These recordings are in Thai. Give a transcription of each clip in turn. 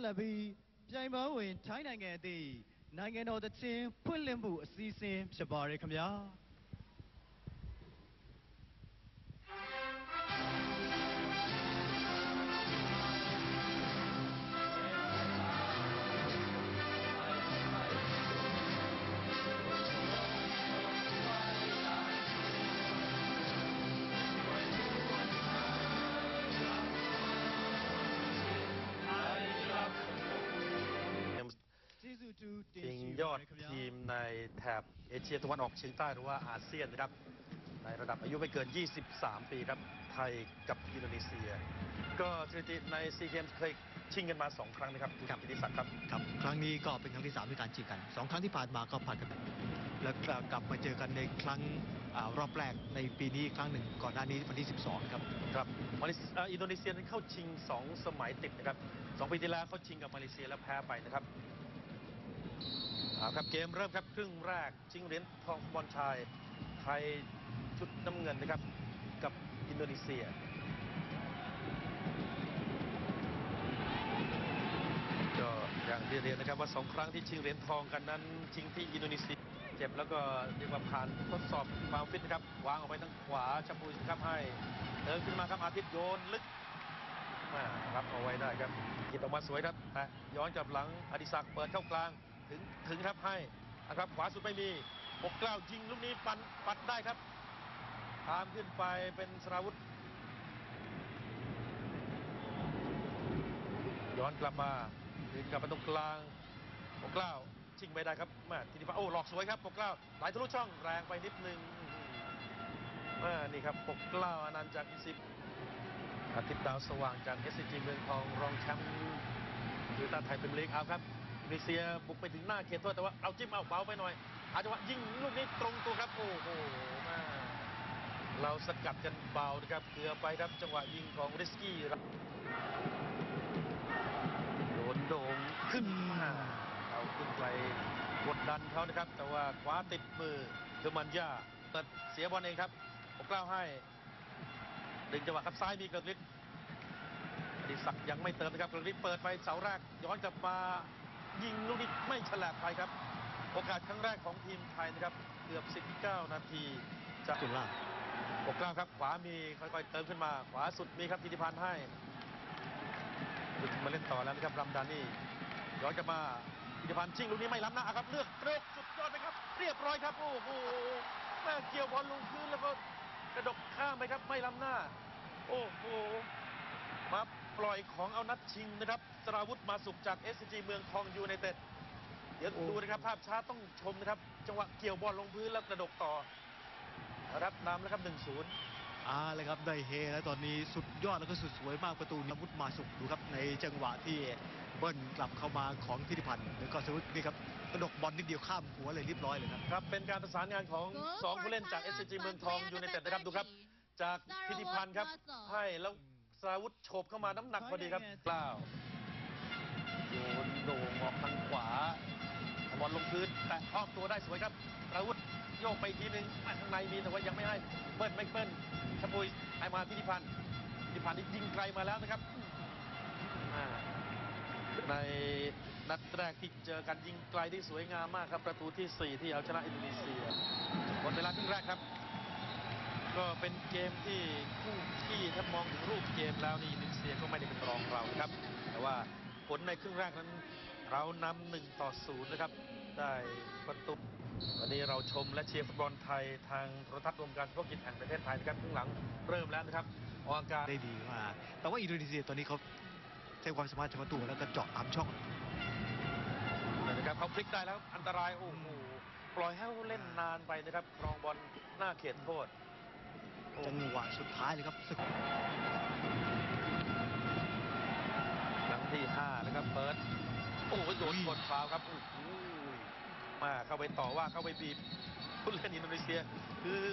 ဆက်လက်ပြီးပြိုင်ပွဲဝင် ထိုင်းနိုင်ငံအသည့် နိုင်ငံတော်သချင်းဖွင့်လှစ်မှုအစီအစဉ် ဖြစ်ပါရခင်ဗျာ ชิงยอดทีมในแถบเอเชียตะวันออกเฉียงใต้หรือว่าอาเซียนนะครับ ในระดับอายุไม่เกิน 23 ปีครับ ไทยกับอินโดนีเซีย ก็สถิติในซีเกมส์เคยชิงกันมา 2 ครั้งนะครับคุณกิติศักดิ์ครับครับครั้งนี้ก็เป็นครั้งที่3ในการชิงกัน 2 ครั้งที่ผ่านมาก็ผ่านกัน แล้วกลับมาเจอกันในครั้งรอบแรกในปีนี้ครั้งหนึ่งก่อนหน้านี้วันที่ 12 ครับครับอินโดนีเซียนั้นเข้าชิง 2 สมัยติดนะครับ 2 ปีที่แล้วเขาชิงกับมาเลเซียแล้วแพ้ไปนะครับ เอาครับเกมเริ่มครับครึ่งแรกชิงเหรียญทองบอลชายไทยชุดน้ำเงินนะครับกับอินโดนีเซียก็อย่างที่เรียนนะครับว่าสองครั้งที่ชิงเหรียญทองกันนั้นชิงที่อินโดนีเซียเจ็บแล้วก็เรียกว่าผ่านทดสอบความฟิตนะครับวางออกไปทางขวาชัปุยครับให้เดินขึ้นมาครับอาทิตย์โยนลึกรับเอาไว้ได้ครับหยิบออกมาสวยครับย้อนกลับหลังอดิศักดิ์เปิดเข้ากลาง ถึงถึงครับให้นะครับขวาสุดไม่มีปกเกล้ายิงลูกนี้ปันปัดได้ครับตามขึ้นไปเป็นสราวุธ ย้อนกลับมาดึงกลับมาตรงกลางปกเกล้าชิงไม่ได้ครับแม่ทีนี้โอ้หลอกสวยครับปกเกล้าไหลทะลุช่องแรงไปนิดนึงแม่นี่ครับปกเกล้าอนันต์จากอิสิบอาทิตย์ดาวสว่างจากเอสซีจีเมืองทองรองแชมป์ยูตาไทยเป็นลีกเอาครับ นโดนีเซียบุกไปถึงหน้าเขตโทษแต่ว่าเอาจิ้มเอาเบาไปหน่อยอาจจะว่ายิงลูกนี้ตรงตัวครับ โอ้โหม่เราสกัดกันเบานะครับเกือบไปครับจังหวะยิงของริสกี้โดนโด่งขึ้นมาเอาขึ้นไปกดดันเขานะครับ แต่ว่าคว้าติดมือคือมันย่าเปิดเสียบอลเองครับผมกล้าวให้ ดึงจังหวะครับซ้ายมีเกริกฤทธิ์อดิศักดิ์ยังไม่เติมนะครับเกริกฤทธิ์เปิดไปเสาแรกย้อนกลับมา ยิงลูกนี้ไม่ฉลาดไปครับ โอกาสครั้งแรกของทีมไทยนะครับเกือบ 19 นาทีจากจุฬาปกกล้าครับ ขวามีค่อยๆเติมขึ้นมา ขวาสุดมีครับธิติพันธ์ให้มาเล่นต่อแล้วนะครับรำดานี่ย้อนกลับมาธิติพันธ์ชิงลูกนี้ไม่ล้ำหน้าครับเลือกเกรกสุดยอดไหมครับ เรียบร้อยครับโอ้โหแม่เกี่ยวบอลลงพื้นแล้วก็กระดกข้ามไปครับไม่ล้ำหน้า โอ้โหมา ปล่อยของเอานัดชิงนะครับสราวุธมาสุกจาก s อ g เมืองทองยูไนเต็ดเดี๋ยวดูนะครับภาพช้าต้องชมนะครับ จังหวะเกี่ยวบอลลงพื้นแล้วกระดกต่อ รับนำแล้วครับ1-0อ่าเลยครับได้เฮแล้วตอนนี้สุดยอดแล้วก็สุดสวยมากประตูนวุฒิมาสุกดูครับในจังหวะที่เบิ้ลกลับเข้ามาของธิติพันธ์แล้วก็สวุฒินี่ครับกระดกบอลนิดเดียวข้ามหัวเลยเรียบร้อยเลยครับครับเป็นการประสานงานของ 2 ผู้เล่นจาก s อ g เมืองทองยูไนเต็ดนะครับดูครับ จากพิธิพันธ์ครับให้แล้ว สราวุธโฉบเข้ามาน้ำหนักพอดีครับเปล่าโยนโด่งออกทางขวาบอลลงพื้นแต่อ้อมตัวได้สวยครับสราวุธโยกไปอีกทีนึงอะข้างในมีแต่ว่ายังไม่ให้เบิ้ลไม่เบิ้ลชะปุยให้มาพิธิพันธ์พิธิพันธ์นี่ยิงไกลมาแล้วนะครับอ่าในนัดแรกที่เจอกันยิงไกลที่สวยงามมากครับ ประตูที่สี่ที่เอาชนะอินโดนีเซียหมดเวลาครึ่งแรกครับ ก็เป็นเกมที่คู่ที่ถ้ามองถึงรูปเกมแล้วนี่อินโดนีเซียก็ไม่ได้เป็นรองเรานะครับ แต่ว่าผลในครึ่งแรกนั้นเรานำหนึ่งต่อศูนย์นะครับ ได้ประตูวันนี้เราชมและเชียร์ฟุตบอลไทยทางโทรทัศน์รวมการเฉพาะกิจแห่งประเทศไทยนะครับครึ่งหลังเริ่มแล้วนะครับออกอากาศได้ดีมากแต่ว่าอินโดนีเซียตอนนี้เขาใช้ความสามารถเฉพาะตัวแล้วก็เจาะตามช่องนะครับเขาพลิกได้แล้วอันตรายโอ้โหปล่อยให้เขาเล่นนานไปนะครับครองบอลหน้าเขตโทษโอ้ จังหวะสุดท้ายเลยครับสึกครั้งที่5นะครับเปิดโอ้โหโดนกดฟาวล์ครับโอ้โหมาเข้าไปต่อว่าเข้าไปบีบผู้เล่นอินโดนีเซีย คือ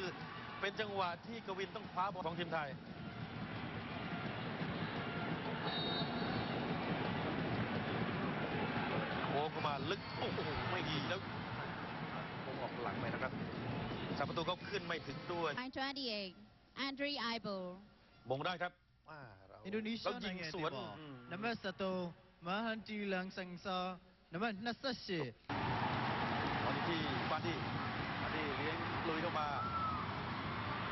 เป็นจังหวะที่กวินต้องคว้าบอลของทีมไทยโค้งเข้ามาลึกโอ้โหไม่ดีแล้วโค้งออกหลังไปนะครับสามประตูเขาขึ้นไม่ถึงด้วย Line 28, Andre Ibo มงได้ครับอินโดนีเซียยิงสวน Nombor satu Mahanti Langsangsa Nombor 58ตอนนี้ที่ฟานดี้ฟานดี้เลี้ยงลุยเข้ามา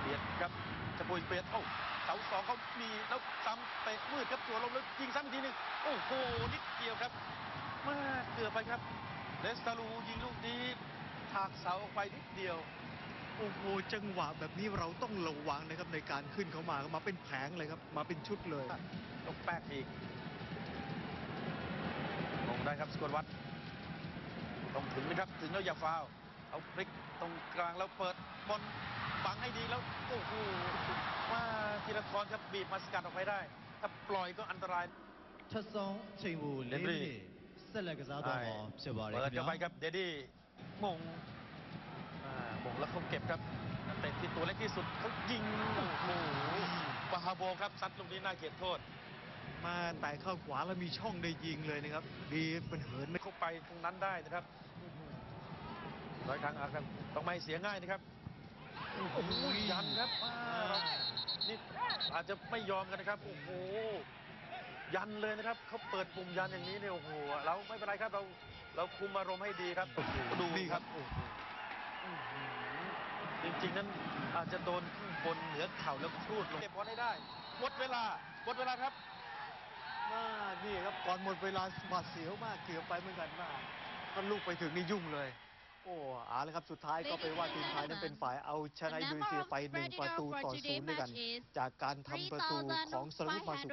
เบียดครับจะปุยเปียดเอ้าเสาสองเขามีแล้วซ้ำเตะมืดครับตัวลมแล้วยิงซ้ำอีกทีนึงโอ้โหนิดเดียวครับมาเกือบไปครับเลสตาลูยิงลูกนี้ถากเสาไปนิดเดียว โอ้โหจังหวะแบบนี้เราต้องระวังนะครับในการขึ้นเขามามาเป็นแผงเลยครับ มาเป็นชุดเลยต้องแป๊กอีกลงได้ครับสกลวัตต้องถึงนะครับถึงแล้วอย่าฟาวเอาพลิกตรงกลางแล้วเปิดบอลบังให้ดีแล้วโอ้โหมาธีรทรครับบีบมาสกัดออกไปได้ ถ้าปล่อยก็อันตรายทดสองชิงบูเลนรีเซเลกซาดอมเปิดเข้าไปครับเดดี้มง แล้วเขาเก็บครับนักเตะที่ตัวเล็กที่สุดเขายิงโอ้โหบาฮาโบครับซัดลูกนี้น่าเกลียดโทษ มาแต่เข้าขวาแล้วมีช่องได้ยิงเลยนะครับ ดีเป็นเหินไม่เข้าไปตรงนั้นได้นะครับร้อยครั้งอะครับต้องไม่เสียง่ายนะครับโอ้โหยันครับอ่าเรานี่อาจจะไม่ยอมกันนะครับโอ้โหยันเลยนะครับเขาเปิดปุ่มยันอย่างนี้เนี่ยโอ้โหเราไม่เป็นไรครับเราเราคุมอารมณ์ให้ดีครับดูนี่คครัรับบโอ้โหอื้อหือ จริงๆนั้นอาจจะโดนข้างบนเหนือเข่าแล้วครูดลงเก็บบอลให้ได้หมดเวลาหมดเวลาครับมานี่ครับก่อนหมดเวลาบาดเสียวมากเกือบไปเหมือนกันมากก็ลูกไปถึงนี่ยุ่งเลย โอ้เอาเลยครับสุดท้ายก็เป็นว่าทีมไทยนั้นเป็นฝ่ายเอาชนะอินโดนีเซียไป 1 ประตูต่อศูนย์ด้วยกัน จากการทำประตูของสลุปมาสุ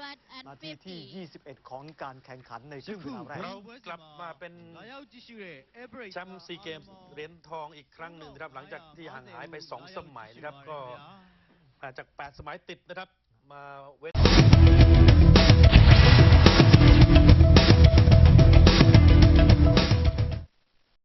นาทีที่ 21 ของการแข่งขันในช่วงเวลาแรกเรากลับมาเป็นแชมป์ซีเกมส์เหรียญทองอีกครั้งหนึ่งนะครับ หลังจากที่ห่างหายไป 2 สมัยนะครับก็จาก 8 สมัยติดนะครับมาเว้น